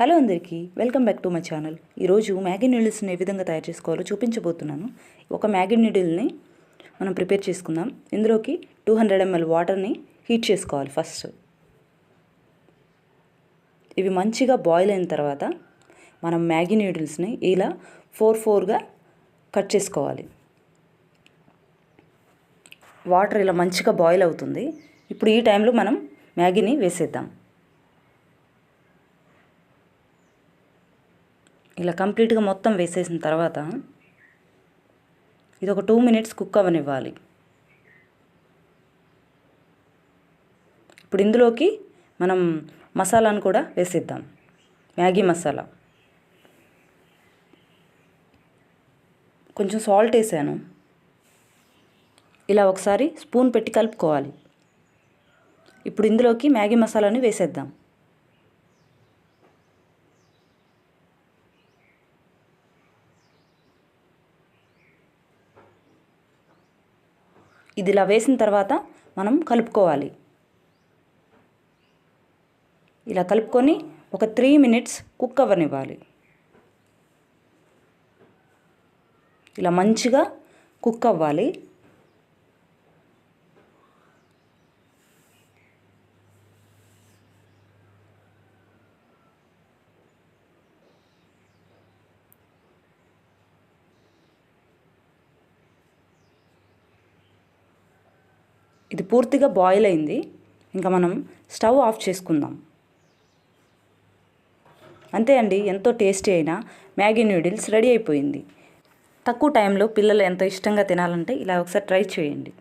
Hello అందరికీ welcome back to my channel. ఈరోజు Maggi నూడిల్స్ని ఏ విధంగా తయారు చేసుకోవాలో చూపించబోతున్నాను. ఒక మ్యాగీ నూడిల్ని మనం ప్రిపేర్ చేసుకుందాం. ఇందులోకి టూ హండ్రెడ్ ఎంఎల్ వాటర్ని హీట్ చేసుకోవాలి ఫస్ట్. ఇవి మంచిగా బాయిల్ అయిన తర్వాత మనం మ్యాగీ నూడిల్స్ని ఇలా ఫోర్ ఫోర్గా కట్ చేసుకోవాలి. వాటర్ ఇలా మంచిగా బాయిల్ అవుతుంది. ఇప్పుడు ఈ టైంలో మనం మ్యాగీని వేసేద్దాం. ఇలా కంప్లీట్గా మొత్తం వేసేసిన తర్వాత ఇది ఒక టూ మినిట్స్ కుక్ అవనివ్వాలి. ఇప్పుడు ఇందులోకి మనం మసాలాను కూడా వేసేద్దాం. మ్యాగీ మసాలా. కొంచెం సాల్ట్ వేసాను. ఇలా ఒకసారి స్పూన్ పెట్టి కలుపుకోవాలి. ఇప్పుడు ఇందులోకి మ్యాగీ మసాలాని వేసేద్దాం. ఇది ఇలా వేసిన తర్వాత మనం కలుపుకోవాలి. ఇలా కలుపుకొని ఒక త్రీ మినిట్స్ కుక్ అవ్వనివ్వాలి. ఇలా మంచిగా కుక్ అవ్వాలి. ఇది పూర్తిగా బాయిల్ అయింది. ఇంకా మనం స్టవ్ ఆఫ్ చేసుకుందాం. అంతే అండి ఎంతో టేస్టీ అయిన మ్యాగీ నూడిల్స్ రెడీ అయిపోయింది. తక్కువ టైంలో పిల్లలు ఎంతో ఇష్టంగా తినాలంటే ఇలా ఒకసారి ట్రై చేయండి.